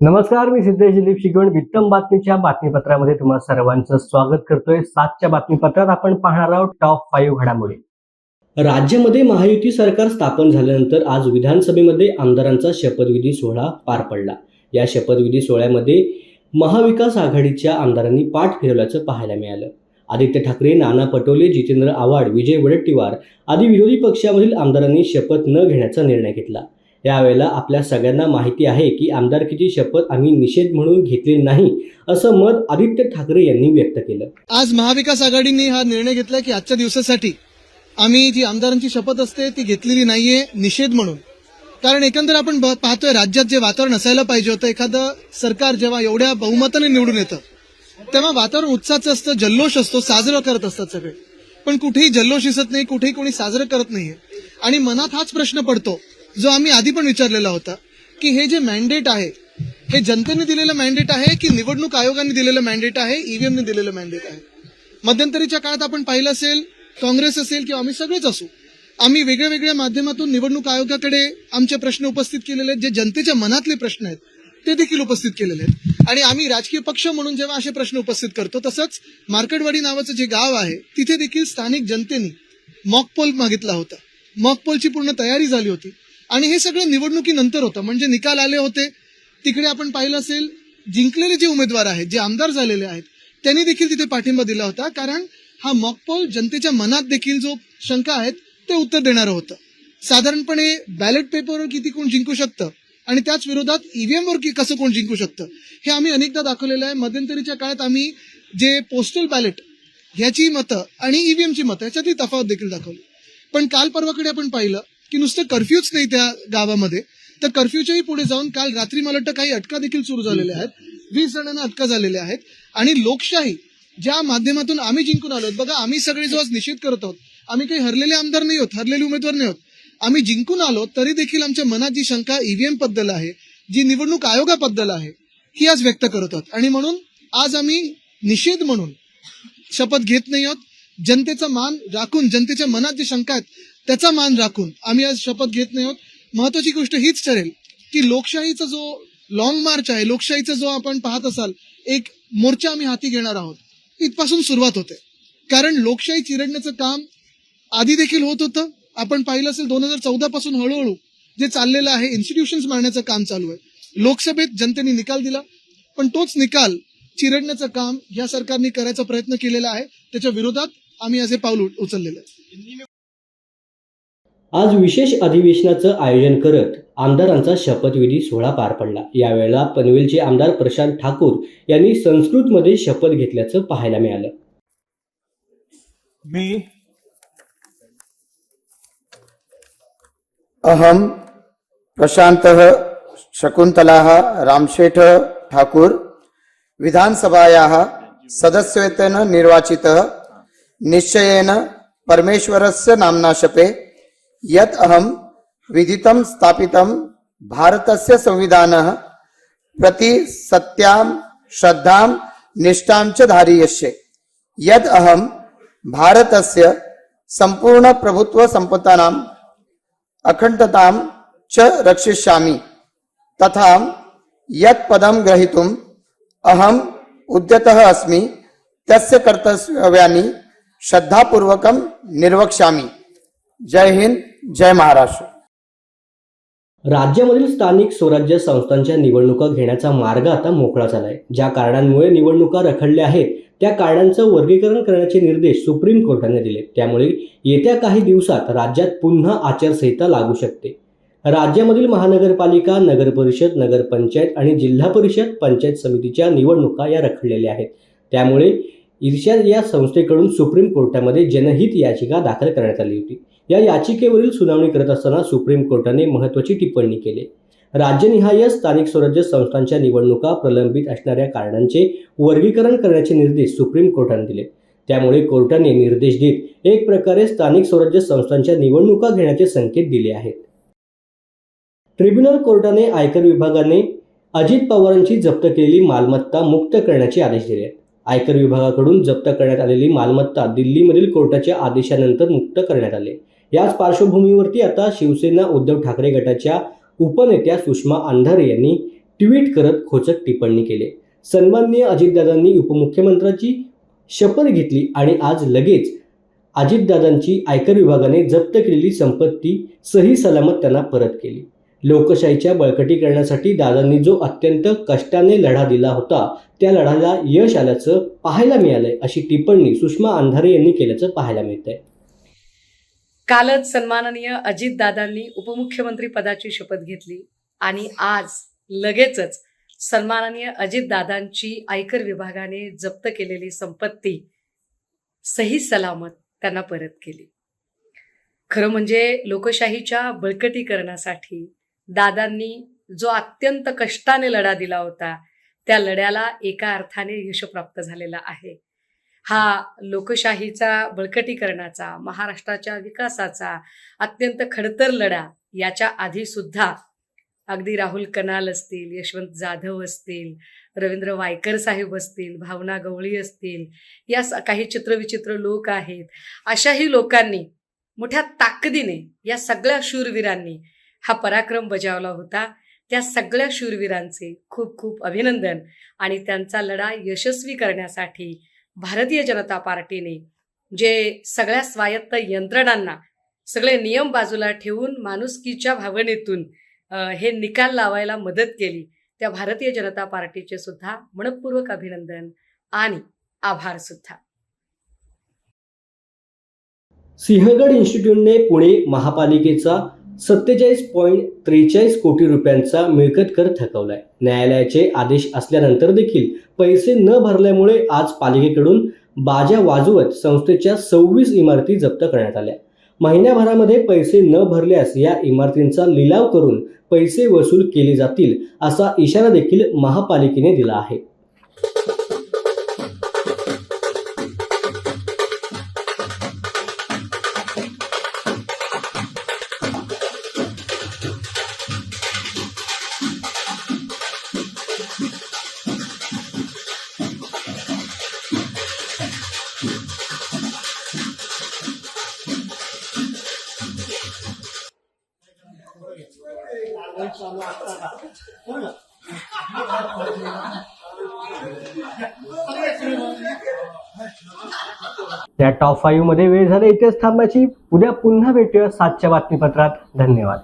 नमस्कार मी सिद्धेश दिलीप शिगवण. वित्तम बातमीच्या बातमीपत्रामध्ये तुम्हा सर्वांचं स्वागत करतोय. सातच्या बातमीपत्रात आपण पाहणार आहोत टॉप फाईव्ह घडामोडी. राज्यामध्ये महायुती सरकार स्थापन झाल्यानंतर आज विधानसभेमध्ये आमदारांचा शपथविधी सोहळा पार पडला. या शपथविधी सोहळ्यामध्ये महाविकास आघाडीच्या आमदारांनी पाठ फिरवल्याचं पाहायला मिळालं. आदित्य ठाकरे नाना पटोले जितेंद्र आव्हाड विजय वडेट्टीवार आदी विरोधी पक्षामधील आमदारांनी शपथ न घेण्याचा निर्णय घेतला. यावेळेला आपल्या सगळ्यांना माहिती आहे की आमदारकीची शपथ आम्ही निषेध म्हणून घेतली नाही असं मत आदित्य ठाकरे यांनी व्यक्त केलं. आज महाविकास आघाडीने हा निर्णय घेतला की आजच्या दिवसासाठी आम्ही जी आमदारांची शपथ असते ती घेतलेली नाहीये निषेध म्हणून. कारण एकंदर आपण ब- पाहतोय राज्यात जे वातावरण असायला पाहिजे होतं एखादं सरकार जेव्हा एवढ्या बहुमताने निवडून येतं तेव्हा वातावरण उत्साहाचं असतं जल्लोष असतो साजरं करत असतात सगळे. पण कुठेही जल्लोष दिसत नाही कुठेही कोणी साजरं करत नाहीये. आणि मनात हाच प्रश्न पडतो जो आम्ही आधी पण विचारलेला होता की हे जे मॅन्डेट आहे हे जनतेने दिलेलं मॅन्डेट आहे की निवडणूक आयोगाने दिलेलं मॅन्डेट आहे ईव्हीएमने दिलेलं मॅन्डेट आहे? मध्यंतरीच्या काळात आपण पाहिलं असेल काँग्रेस असेल किंवा आम्ही सगळेच असू आम्ही वेगळ्या वेगळ्या माध्यमातून निवडणूक आयोगाकडे आमचे प्रश्न उपस्थित केलेले आहेत जे जनतेच्या मनातले प्रश्न आहेत ते देखील उपस्थित केलेले आहेत. आणि आम्ही राजकीय पक्ष म्हणून जेव्हा असे प्रश्न उपस्थित करतो तसंच मार्केटवाडी नावाचं जे गाव आहे तिथे देखील स्थानिक जनतेने मॉकपोल मागितला होता. मॉकपोलची पूर्ण तयारी झाली होती. आणि हे सगळं निवडणुकीनंतर होतं. म्हणजे निकाल आले होते. तिकडे आपण पाहिलं असेल जिंकलेले जे उमेदवार आहेत जे आमदार झालेले आहेत त्यांनी देखील तिथे पाठिंबा दिला होता. कारण हा मॉकपॉल जनतेच्या मनात देखील जो शंका आहेत ते उत्तर देणारं होतं. साधारणपणे बॅलेट पेपरवर किती कोण जिंकू शकतं? आणि त्याच विरोधात ईव्हीएमवर की- कसं कोण जिंकू शकतं? हे आम्ही अनेकदा दाखवलेलं आहे. मध्यंतरीच्या काळात आम्ही जे पोस्टल बॅलेट ह्याची मतं आणि ईव्हीएमची मतं ह्याच्यातली तफावत देखील दाखवली. पण काल परवाकडे आपण पाहिलं की नुसतं कर्फ्यूच नाही त्या गावामध्ये. तर कर्फ्यूच्याही पुढे जाऊन काल रात्री मला वाटतं काही अटका देखील सुरू झालेल्या आहेत. वीस जणांना अटका झालेल्या आहेत. आणि लोकशाही ज्या माध्यमातून आम्ही जिंकून आलो बघा आम्ही सगळे जो आज निषेध करत आहोत आम्ही काही हरलेले आमदार नाही आहोत हरलेले उमेदवार नाही आहोत. आम्ही जिंकून आलो तरी देखील आमच्या मनात जी शंका ईव्हीएमबद्दल आहे जी निवडणूक आयोगाबद्दल आहे ही आज व्यक्त करत आहोत. आणि म्हणून आज आम्ही निषेध म्हणून शपथ घेत नाही आहोत. जनतेचा मान राखून जनतेच्या मनात जे शंका आहेत त्याचा मान राखून आम्ही आज शपथ घेत नाही आहोत. महत्वाची गोष्ट हीच ठरेल की लोकशाहीचा जो लॉंग मार्च आहे लोकशाहीचा जो आपण पाहत असाल एक मोर्चा आम्ही हाती घेणार आहोत. इथपासून सुरुवात होते. कारण लोकशाही चिरडण्याचं काम आधी देखील होत होतं. आपण पाहिलं असेल दोन हजार चौदा पासून हळूहळू जे चाललेलं आहे इन्स्टिट्यूशन्स मारण्याचं काम चालू आहे. लोकसभेत जनतेने निकाल दिला. पण तोच निकाल चिरडण्याचं काम या सरकारने करायचा प्रयत्न केलेला आहे. त्याच्या विरोधात आम्ही असे पाऊल उचललेलं आहे. आज विशेष अधिवेशनाचं आयोजन करत आमदारांचा शपथविधी सोहळा पार पडला. यावेळेला पनवेलचे आमदार प्रशांत ठाकूर यांनी संस्कृतमध्ये शपथ घेतल्याचं पाहायला मिळालं. मी अहम प्रशान्तः शकुन्तलाः रामशेठ ठाकुर विधानसभायाः सदस्यत्वेन निर्वाचितः निश्चयेन परमेश्वरस्य नाम्ना शपे यत् अहं विधितं स्थापितं भारतस्य संविधानः प्रति सत्यां श्रद्धां निष्ठां च धारयिष्ये। यद् अहं भारतस्य सम्पूर्णप्रभुत्वसम्पत्तानाम् अखण्डतां च रक्षिष्यामि तथा यत् पदं ग्रहीतुम् अहम् उद्यतः अस्मि तस्य कर्तव्यानि श्रद्धापूर्वकं निर्वक्ष्यामि। जय हिंद जय महाराष्ट्र. राज्यामधील स्थानिक स्वराज्य संस्थांच्या निवडणुका घेण्याचा मार्ग आता मोकळा झालाय. ज्या कारणांमुळे निवडणुका रखडल्या आहेत त्या कारणांचं वर्गीकरण करण्याचे निर्देश सुप्रीम कोर्टाने दिले. त्यामुळे येत्या काही दिवसात राज्यात पुन्हा आचारसंहिता लागू शकते. राज्यामधील महानगरपालिका नगरपरिषद नगरपंचायत आणि जिल्हा परिषद पंचायत समितीच्या निवडणुका या रखडलेल्या आहेत. त्यामुळे इर्शाद या संस्थेकडून सुप्रीम कोर्टामध्ये जनहित याचिका दाखल करण्यात आली होती. या याचिकेवरील सुनावणी करत असताना सुप्रीम कोर्टाने महत्त्वाची टिप्पणी केली. राज्यनिहाय स्थानिक स्वराज्य संस्थांच्या निवडणुका प्रलंबित असणाऱ्या कारणांचे वर्गीकरण करण्याचे निर्देश सुप्रीम कोर्टाने दिले. त्यामुळे कोर्टाने निर्देश देत एक प्रकारे स्थानिक स्वराज्य संस्थांच्या निवडणुका घेण्याचे संकेत दिले आहेत. ट्रिब्युनल कोर्टाने आयकर विभागाने अजित पवारांची जप्त केलेली मालमत्ता मुक्त करण्याचे आदेश दिले आहेत. आयकर विभागाकडून जप्त करण्यात आलेली मालमत्ता दिल्लीमधील कोर्टाच्या आदेशानंतर मुक्त करण्यात आले. याच पार्श्वभूमीवरती आता शिवसेना उद्धव ठाकरे गटाच्या उपनेत्या सुषमा अंधारे यांनी ट्विट करत खोचक टिप्पणी केली. सन्माननीय अजितदादांनी उपमुख्यमंत्र्याची शपथ घेतली आणि आज लगेच अजितदादांची आयकर विभागाने जप्त केलेली संपत्ती सही सलामत त्यांना परत केली. लोकशाहीच्या बळकटीकरणासाठी दादांनी जो अत्यंत कष्टाने लढा दिला होता त्या लढ्याला यश आल्याचं पाहायला मिळालंय अशी टिप्पणी सुषमा अंधारे यांनी केल्याचं पाहायला मिळतंय. कालच सन्माननीय अजितदादांनी उपमुख्यमंत्री पदाची शपथ घेतली आणि आज लगेचच सन्माननीय अजितदादांची आयकर विभागाने जप्त केलेली संपत्ती सही सलामत त्यांना परत केली. खरं म्हणजे लोकशाहीच्या बळकटीकरणासाठी दादांनी जो अत्यंत कष्टाने लढा दिला होता त्या लढ्याला एका अर्थाने यश प्राप्त झालेला आहे. हा लोकशाहीचा बळकटीकरणाचा महाराष्ट्राच्या विकासाचा अत्यंत खडतर लढा याच्या आधी सुद्धा अगदी राहुल कनाल असतील यशवंत जाधव असतील रवींद्र वायकर साहेब असतील भावना गवळी असतील या स- काही चित्रविचित्र लोक आहेत. अशाही लोकांनी मोठ्या ताकदीने या सगळ्या शूरवीरांनी हा पराक्रम बजावला होता. त्या सगळ्या शूरवीरांचे खूप खूप अभिनंदन आणि त्यांचा लढा यशस्वी करण्यासाठी भारतीय जनता पार्टीने जे सगळ्या स्वायत्त यंत्रणांना सगळे नियम बाजूला ठेवून माणुसकीच्या भावनेतून हे निकाल लावायला मदत केली त्या भारतीय जनता पार्टीचे सुद्धा मनपूर्वक अभिनंदन आणि आभार सुद्धा. सिंहगड इन्स्टिट्यूटने पुणे महापालिकेचा सत्तेचाळीस पॉईंट त्रेचाळीस कोटी रुपयांचा मिळकत कर थकवलाय न्यायालयाचे आदेश असल्यानंतर देखील पैसे न भरल्यामुळे आज पालिकेकडून बाजा वाजवत संस्थेच्या सव्वीस इमारती जप्त करण्यात आल्या. महिन्याभरामध्ये पैसे न भरल्यास या इमारतींचा लिलाव करून पैसे वसूल केले जातील असा इशारा देखील महापालिकेने दिला आहे. या टॉप फाईव्हमध्ये वेळ झाला. इथेच थांबायची. उद्या पुन्हा भेटूया सातच्या बातमीपत्रात. धन्यवाद.